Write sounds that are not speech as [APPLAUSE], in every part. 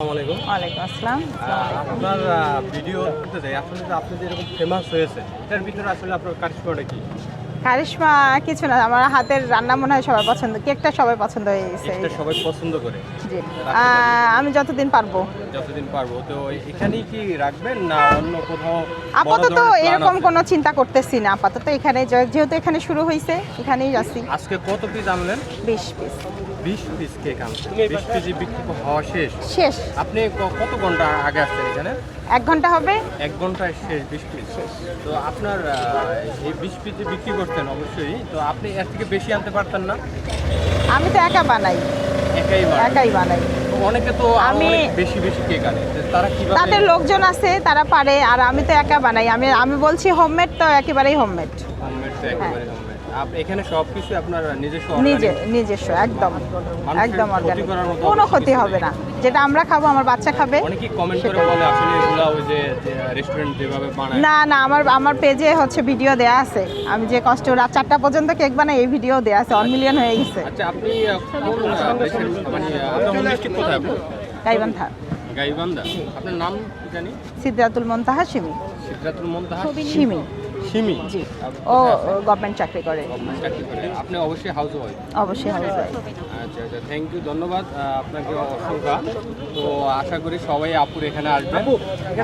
ওয়ালাইকুম আসসালাম। আপনার ভিডিও আসলে যে আপনি যেরকম ফেমাস হয়েছে এটার ভিতরে আসলে আপনার কারিশমাটা কি? কারিশমা কিছু না আমার হাতের রান্না মনে হয় সবার পছন্দ কেকটা সবাই পছন্দ হয়ে গেছে এটা সবাই পছন্দ করে। জি। আমি যতদিন পারব। যতদিন পারব। তো এখানেই কি রাখবেন না অন্য কোথাও আপাতত এরকম কোনো চিন্তা করতেছি না আপাতত এখানে যেহেতু এখানে শুরু হয়েছে এখানেই যাচ্ছি। আজকে কত পিস আনলেন? বিশ পিস বিশ পিস কেক আনছেন বিশ কেজি বিক্রি হওয়া শেষ? শেষ। আপনি কত ঘণ্টা আগে আসছেন এখানে? এক ঘণ্টা হবে। এক ঘন্টায় শেষ বিশ পিস তো আপনার এই বিশ পিস যে বিক্রি করতেন অবশ্যই। তো আপনি এর থেকে বেশি আনতে পারতেন না? আমি তো একা বানাই। একাই একাই বানাই। অনেকে তো আমি- বেশি বেশি কেক আনে। তারা কীভাবে তাদের লোকজন আছে তারা পারে আর আমি তো একা বানাই। আমি আমি বলছি হোমমেড তো একেবারেই হোমমেড হোমমেড তো একেবারে হোমমেড এখানে সবকিছু আপনার নিজস্ব নিজে নিজস্ব একদম একদম অর্গানিক কোনো ক্ষতি হবে না। যেটা আমরা খাব আমার বাচ্চা খাবে অনেকেই কমেন্ট করে বলে আসলে এগুলা ওই যে রেস্টুরেন্ট যেভাবে বানায়। না না আমার আমার পেজে হচ্ছে ভিডিও দেয়া আছে। আমি যে কষ্ট রাত চারটা পর্যন্ত কেক বানাই এই ভিডিও দেয়া আছে। অন মিলিয়ন হয়ে গেছে। আচ্ছা আপনি আহ, কোন দেশের মানে আপনার ডিস্ট্রিক্ট কোথায় গাইবান্ধা। গাইবান্ধা। আপনার নাম জানি? সিদ্ধাতুল মন্তাহা সিমি। সিদ্ধাতুল মন্তাহা সিমি। সিমি জি। ও? গভর্নমেন্ট চাকরি করে। চাকরি করে। আপনি অবশ্যই হাউস ওয়াইফ অবশ্যই হবে আচ্ছা আচ্ছা থ্যাংক ইউ ধন্যবাদ। আপনাকে অসংখ্য। তো আশা করি সবাই আপুর এখানে আসবেন।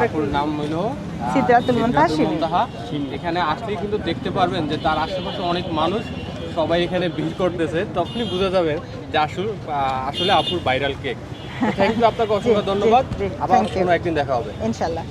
আপুর নাম হইল সিদ্ধাতুল মুনতাহা। এখানে আসলেই কিন্তু দেখতে পারবেন যে তার আশেপাশে অনেক মানুষ সবাই এখানে ভিড় করতেছে। তখনই বোঝা যাবে যে আসল আসলে আপুর ভাইরাল কেক থ্যাংক ইউ আপনাকে [LAUGHS] অসংখ্য ধন্যবাদ। আবার কোনো একদিন দেখা হবে। ইনশাল্লাহ।